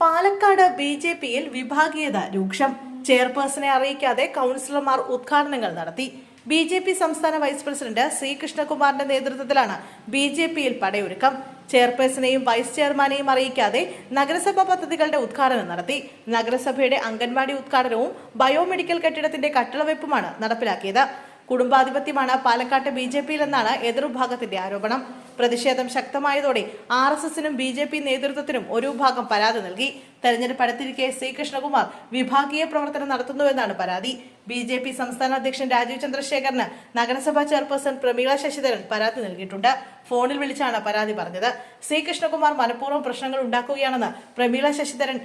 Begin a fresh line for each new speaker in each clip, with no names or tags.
Palakkad B J പിയിൽ വിഭാഗീയത രൂക്ഷം. ചെയർപേഴ്സണെ അറിയിക്കാതെ കൗൺസിലർമാർ ഉദ്ഘാടനങ്ങൾ നടത്തി. ബി ജെ പി സംസ്ഥാന വൈസ് പ്രസിഡന്റ് സി കൃഷ്ണകുമാറിന്റെ നേതൃത്വത്തിലാണ് ബി ജെ പിയിൽ പടയൊരുക്കം. ചെയർപേഴ്സണെയും വൈസ് ചെയർമാനെയും അറിയിക്കാതെ നഗരസഭാ പദ്ധതികളുടെ ഉദ്ഘാടനം നടത്തി. നഗരസഭയുടെ അംഗൻവാടി ഉദ്ഘാടനവും ബയോമെഡിക്കൽ കെട്ടിടത്തിന്റെ കട്ടിളവെപ്പുമാണ് നടപ്പിലാക്കിയത്. കുടുംബാധിപത്യമാണ് പാലക്കാട്ട് ബി ജെ പിയിലെന്നാണ് എതിർവിഭാഗത്തിന്റെ ആരോപണം. പ്രതിഷേധം ശക്തമായതോടെ ആർ എസ് എസിനും ബി ജെ പി നേതൃത്വത്തിനും ഒരു വിഭാഗം പരാതി നൽകി. തെരഞ്ഞെടുപ്പ് അടുത്തിരിക്കെ സി കൃഷ്ണകുമാർ വിഭാഗീയ പ്രവർത്തനം നടത്തുന്നുവെന്നാണ് പരാതി. ബി ജെ പി സംസ്ഥാന അധ്യക്ഷൻ രാജീവ് ചന്ദ്രശേഖറിന് നഗരസഭാ ചെയർപേഴ്സൺ പ്രമീള ശശിധരൻ പരാതി നൽകിയിട്ടുണ്ട്. ഫോണിൽ വിളിച്ചാണ് പരാതി പറഞ്ഞത്. സി കൃഷ്ണകുമാർ മനഃപൂർവം പ്രശ്നങ്ങൾ ഉണ്ടാക്കുകയാണെന്ന് പ്രമീള ശശിധരൻ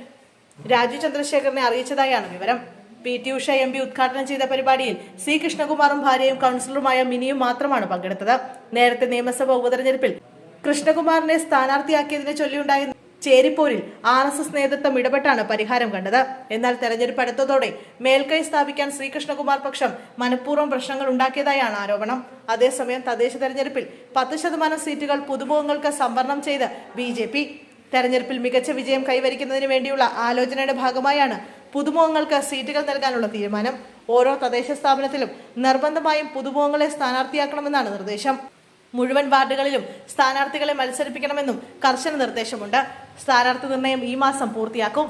രാജീവ് ചന്ദ്രശേഖറിനെ അറിയിച്ചതായാണ് വിവരം. P. T. Usha M. P. ഉദ്ഘാടനം ചെയ്ത പരിപാടിയിൽ സി. കൃഷ്ണകുമാറും ഭാര്യയും കൗൺസിലറുമായ മിനിയും മാത്രമാണ് പങ്കെടുത്തത്. നേരത്തെ നിയമസഭാ ഉപതെരഞ്ഞെടുപ്പിൽ കൃഷ്ണകുമാറിനെ സ്ഥാനാർത്ഥിയാക്കിയതിനെ ചൊല്ലിയുണ്ടായ ചേരിപ്പോരിൽ ആർ എസ് എസ് നേതൃത്വം ഇടപെട്ടാണ് പരിഹാരം കണ്ടത്. എന്നാൽ തെരഞ്ഞെടുപ്പ് അടുത്തതോടെ മേൽക്കൈ സ്ഥാപിക്കാൻ ശ്രീകൃഷ്ണകുമാർ പക്ഷം മനഃപൂർവം പ്രശ്നങ്ങൾ ഉണ്ടാക്കിയതായാണ് ആരോപണം. അതേസമയം തദ്ദേശ തെരഞ്ഞെടുപ്പിൽ പത്ത് ശതമാനം സീറ്റുകൾ പുതുമുഖങ്ങൾക്ക് സംവരണം ചെയ്ത് ബി. തെരഞ്ഞെടുപ്പിൽ മികച്ച വിജയം കൈവരിക്കുന്നതിന് വേണ്ടിയുള്ള ആലോചനയുടെ ഭാഗമായാണ് പുതുമുഖങ്ങൾക്ക് സീറ്റുകൾ നൽകാനുള്ള തീരുമാനം ഓരോ തദ്ദേശ സ്ഥാപനത്തിലും നിർബന്ധമായും പുതുമുഖങ്ങളെ സ്ഥാനാർത്ഥിയാക്കണമെന്നാണ് നിർദ്ദേശം. മുഴുവൻ വാർഡുകളിലും സ്ഥാനാർത്ഥികളെ മത്സരിപ്പിക്കണമെന്നും കർശന നിർദ്ദേശമുണ്ട്. സ്ഥാനാർത്ഥി നിർണയം ഈ മാസം പൂർത്തിയാക്കും.